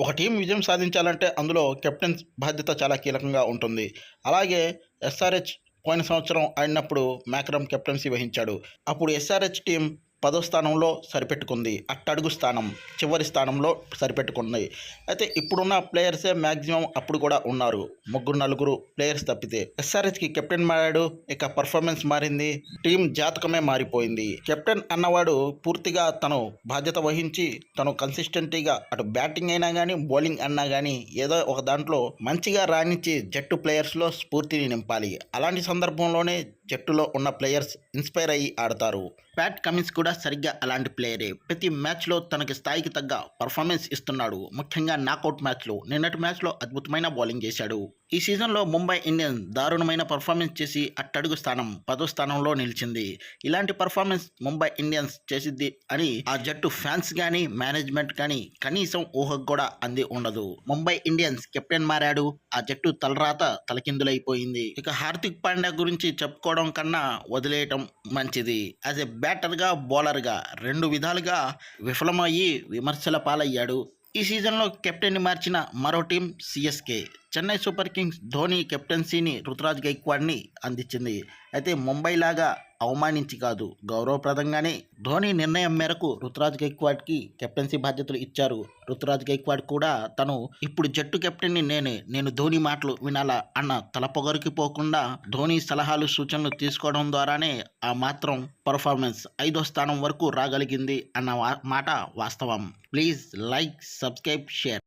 ఒక టీం విజయం సాధించాలంటే అందులో కెప్టెన్ బాధ్యత చాలా కీలకంగా ఉంటుంది. అలాగే ఎస్ఆర్హెచ్ పోయిన సంవత్సరం ఆడినప్పుడు మ్యాక్రమ్ కెప్టెన్సీ వహించాడు. అప్పుడు ఎస్ఆర్హెచ్ టీం పదో స్థానంలో సరిపెట్టుకుంది. అట్టడుగు స్థానం చివరి స్థానంలో సరిపెట్టుకుంది. అయితే ఇప్పుడున్న ప్లేయర్సే మ్యాక్సిమం అప్పుడు కూడా ఉన్నారు. ముగ్గురు నలుగురు ప్లేయర్స్ తప్పితే. ఎస్ఆర్హెచ్కి కెప్టెన్ మారాడు. ఇక పర్ఫార్మెన్స్ మారింది. టీం జాతకమే మారిపోయింది. కెప్టెన్ అన్నవాడు పూర్తిగా తను బాధ్యత వహించి తను కన్సిస్టెంట్గా అటు బ్యాటింగ్ అయినా కానీ బౌలింగ్ అన్నా కానీ ఏదో ఒక దాంట్లో మంచిగా రాణించి జట్టు ప్లేయర్స్లో స్ఫూర్తిని నింపాలి. అలాంటి సందర్భంలోనే జట్టులో ఉన్న ప్లేయర్స్ ఇన్స్పైర్ అయ్యి ఆడతారు. ప్యాట్ కమిన్స్ కూడా సరిగ్గా అలాంటి ప్లేయరే. ప్రతి మ్యాచ్లో తనకి స్థాయికి తగ్గ పర్ఫార్మెన్స్ ఇస్తున్నాడు. ముఖ్యంగా నాకౌట్ మ్యాచ్లో. నిన్నటి మ్యాచ్లో అద్భుతమైన బౌలింగ్ చేశాడు. ఈ సీజన్లో ముంబై ఇండియన్స్ దారుణమైన పర్ఫార్మెన్స్ చేసి అట్టడుగు స్థానం పదో స్థానంలో నిలిచింది. ఇలాంటి పర్ఫార్మెన్స్ ముంబై ఇండియన్స్ చేసిద్ది అని ఆ జట్టు ఫ్యాన్స్ కానీ మేనేజ్మెంట్ కానీ కనీసం ఊహకు కూడా అంది ఉండదు. ముంబై ఇండియన్స్ కెప్టెన్ మారాడు. ఆ జట్టు తలరాత తలకిందులైపోయింది. ఇక హార్దిక్ పాండ్యా గురించి చెప్పుకోవడం కన్నా వదిలేయటం మంచిది. యాజ్ ఎ బ్యాటర్గా బౌలర్గా రెండు విధాలుగా విఫలమయ్యి విమర్శల పాలయ్యాడు. ఈ సీజన్లో కెప్టెన్ మార్చిన మరో team CSK. Chennai super kings Dhoni కెప్టెన్సీని Ruturaj గైక్వాడ్ని అందించింది. అయితే ముంబై లాగా అవమానించి కాదు గౌరవప్రదంగానే ధోని నిర్ణయం మేరకు రుతురాజ్ గైక్వాడ్కి కెప్టెన్సీ బాధ్యతలు ఇచ్చారు. రుతురాజ్ గైక్వాడ్ కూడా తను ఇప్పుడు జట్టు కెప్టెన్ని నేనే నేను ధోని మాటలు వినాలా అన్న తలపొగరికి పోకుండా ధోని సలహాలు సూచనలు తీసుకోవడం ద్వారానే ఆ మాత్రం పర్ఫార్మెన్స్ ఐదో స్థానం వరకు రాగలిగింది అన్న మాట వాస్తవం. Please like subscribe share.